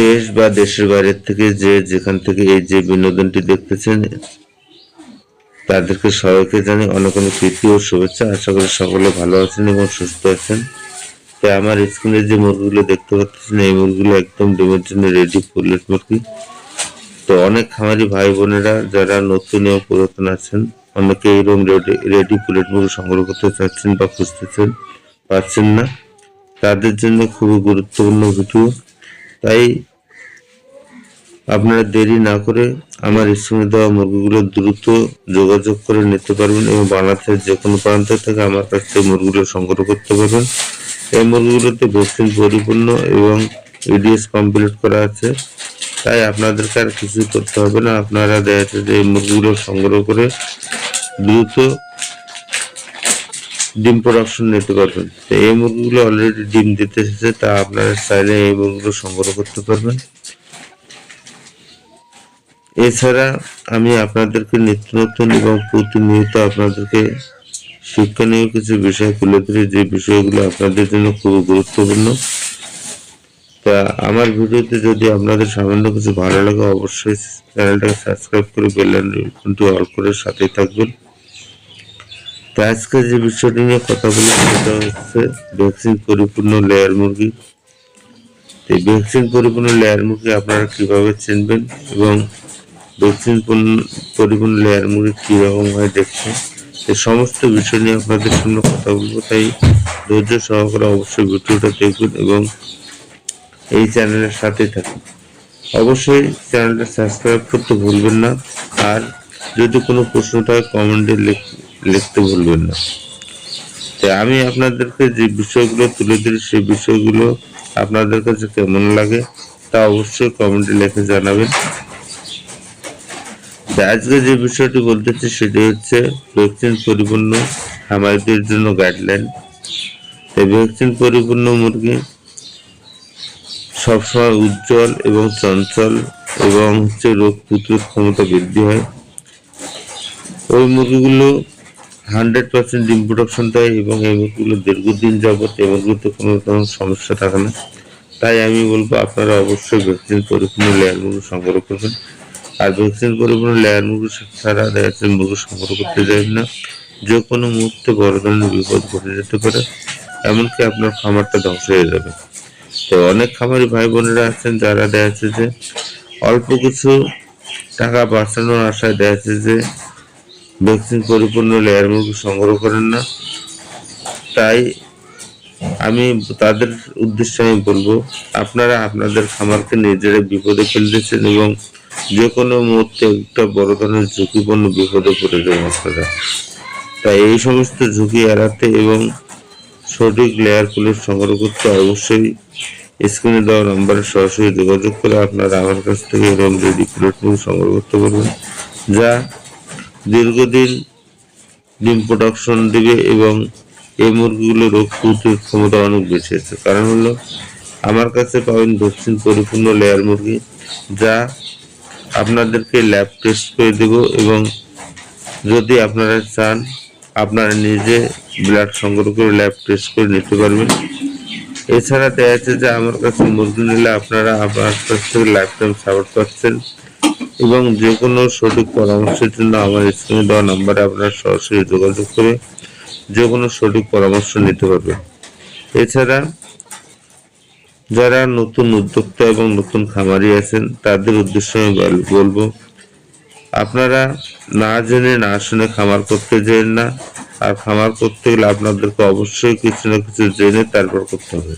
দেশ বা দেশের বাইরের থেকে যে যেখান থেকে এই যে বিনোদনটি দেখতেছেন, তাদেরকে সবাইকে জানি অনেক অনেক প্রীতি ও শুভেচ্ছা। আশা করি সকলে ভালো আছেন এবং সুস্থ আছেন। তো আমার স্ক্রিনে যে মুরগিগুলো দেখতে পাচ্ছেন, এই মুরগিগুলো একদম ডিমের জন্য রেডি ফুলেট মুরগি। তো অনেক খামারি ভাই বোনেরা যারা নতুন ও পুরাতন আছেন, অনেকে এরকম রেডি রেডি ফুলেট মুরগি সংগ্রহ করতে চাচ্ছেন বা খুঁজতেছেন, পাচ্ছেন না। তাদের জন্য খুবই গুরুত্বপূর্ণ ভিডিও তাই আপনারা দেরি না করে আমার স্ক্রিনে দেওয়া মুরগিগুলো দ্রুত যোগাযোগ করে নিতে পারবেন এবং বাংলাদেশের যে কোনো প্রান্ত থেকে আমার কাছ থেকে মুরগিগুলো সংগ্রহ করতে পারবেন। এই মুরগিগুলোতে ভ্যাকসিন পরিপূর্ণ এবং ইডিএস কমপ্লিট করা আছে। তাই আপনাদেরকে আর কিছু করতে হবে না। আপনারা দেখা যাচ্ছে যে এই মুরগিগুলো সংগ্রহ করে দ্রুত ডিম প্রোডাকশন নিতে পারবেন। তো এই মুরগিগুলো অলরেডি ডিম দিতে এসেছে, তা আপনারা চাইলে এই মুরগিগুলো সংগ্রহ করতে পারবেন। এছাড়া আমি আপনাদেরকে নিত্য নতুন এবং প্রতিনিয়ত আপনাদেরকে শিক্ষণীয় কিছু বিষয় তুলে ধরি, যে বিষয়গুলো আপনাদের জন্য খুব গুরুত্বপূর্ণ। তা আমার ভিডিওতে যদি আপনাদের সামান্য কিছু ভালো লাগে, অবশ্যই চ্যানেলটাকে সাবস্ক্রাইব করে বেল আইকনটি অল করে সাথেই থাকবেন। তো আজকে যে বিষয়টি নিয়ে কথা বলি সেটা হচ্ছে ভ্যাকসিন পরিপূর্ণ লেয়ার মুরগি। এই ভ্যাকসিন পরিপূর্ণ লেয়ার মুরগি আপনারা কীভাবে চিনবেন এবং ভ্যাকসিন পূর্ণ- পরিপূর্ণ লেয়ার মুরগি কীরকম হয় দেখতে এই সমস্ত বিষয় নিয়ে আপনাদের সামনে কথা বলব, তাই ধৈর্য সহকারে অবশ্যই ভিডিওটা দেখবেন এবং এই চ্যানেলের সাথে থাকুন। অবশ্যই চ্যানেলটা সাবস্ক্রাইব করতে ভুলবেন না। আর যদি কোনো প্রশ্ন থাকে কমেন্টে লিখতে ভুলবেন না। তাই আমি আপনাদেরকে যে বিষয়গুলো তুলে ধরি, সেই বিষয়গুলো আপনাদের কাছে কেমন লাগে তা অবশ্যই কমেন্টে লিখে জানাবেন। তো আজকে যে বিষয়টি বলতেছি সেটি হচ্ছে ভ্যাকসিন পরিপূর্ণ খামারিদের জন্য গাইডলাইন। এই ভ্যাকসিন পরিপূর্ণ মুরগি সবসময় উজ্জ্বল এবং চঞ্চল এবং হচ্ছে রোগ প্রতিরোধ ক্ষমতা বৃদ্ধি হয়। ওই মুরগিগুলো হান্ড্রেড পার্সেন্ট ডিম প্রোডাকশন দেয় এবং এই মুরগিগুলো দীর্ঘদিন যাবত এই মুরগিতে কোনো রকম সমস্যা থাকে না। তাই আমি বলব আপনারা অবশ্যই ভ্যাকসিন পরিপূর্ণ লেয়ার মুরগি সংগ্রহ করবেন। আর ভ্যাকসিন পরিপূর্ণ লেয়ার মুরগি ছাড়া দেখা যাচ্ছে মুরগি সংগ্রহ করতে যাবেন না। যে কোনো মুহূর্তে বড় ধরনের বিপদ ঘটে যেতে পারে, এমনকি আপনার খামারটা ধ্বংস হয়ে যাবে। তো অনেক খামারি ভাই বোনেরা আছেন যারা দেখা যাচ্ছে যে অল্প কিছু টাকা বাঁচানোর আশায় দেখা যাচ্ছে যে ভ্যাকসিন পরিপূর্ণ লেয়ার মুরগি সংগ্রহ করেন না। তাই আমি তাদের উদ্দেশ্যে আমি বলব, আপনারা আপনাদের খামারকে নিজেরাই বিপদে ফেলতেছেন এবং যে কোনো মুহূর্তে একটা বড় ধরনের ঝুঁকিপূর্ণ বিপদে পড়ে যাবেন আপনারা। তাই এই সমস্ত ঝুঁকি এড়াতে এবং সঠিক লেয়ার পুলিশ সংগ্রহ করতে অবশ্যই স্ক্রিনে দেওয়া নম্বরে সরাসরি যোগাযোগ করে আপনারা আমার কাছ থেকে এরকম রেডি প্লেটফর্ম সংগ্রহ করতে পারবেন, যা দীর্ঘদিন ডিম প্রোডাকশন দিবে এবং এই মুরগিগুলো রোগ প্রতিরোধ ক্ষমতা অনেক বেশি আছে। কারণ হলো, আমার কাছে পাবেন দক্ষিণ পরিপূর্ণ লেয়ার মুরগি, যা আপনাদেরকে ল্যাব টেস্ট করে দেব এবং যদি আপনারা চান, আপনারা নিজে ব্লাড সংগ্রহ করে ল্যাব টেস্ট করে নিতে পারবেন। এছাড়া দেখা আছে যে, আমার কাছে মুরগি নিলে আপনারা আমার কাছ থেকে লাইফ টাইম সাপোর্ট পাচ্ছেন। এবং যে কোনো সঠিক পরামর্শের জন্য আমার স্ক্রিনে দেওয়া নাম্বারে আপনারা সরাসরি যোগাযোগ করে যে কোনো সঠিক পরামর্শ নিতে পারবেন। এছাড়া যারা নতুন উদ্যোক্তা এবং নতুন খামারি আছেন, তাদের উদ্দেশ্যে আমি বল- বলব, আপনারা না জেনে, না শুনে খামার করতে যেন না, আর খামার করতে গেলে আপনাদেরকে অবশ্যই কিছু না কিছু জেনে তারপর করতে হবে।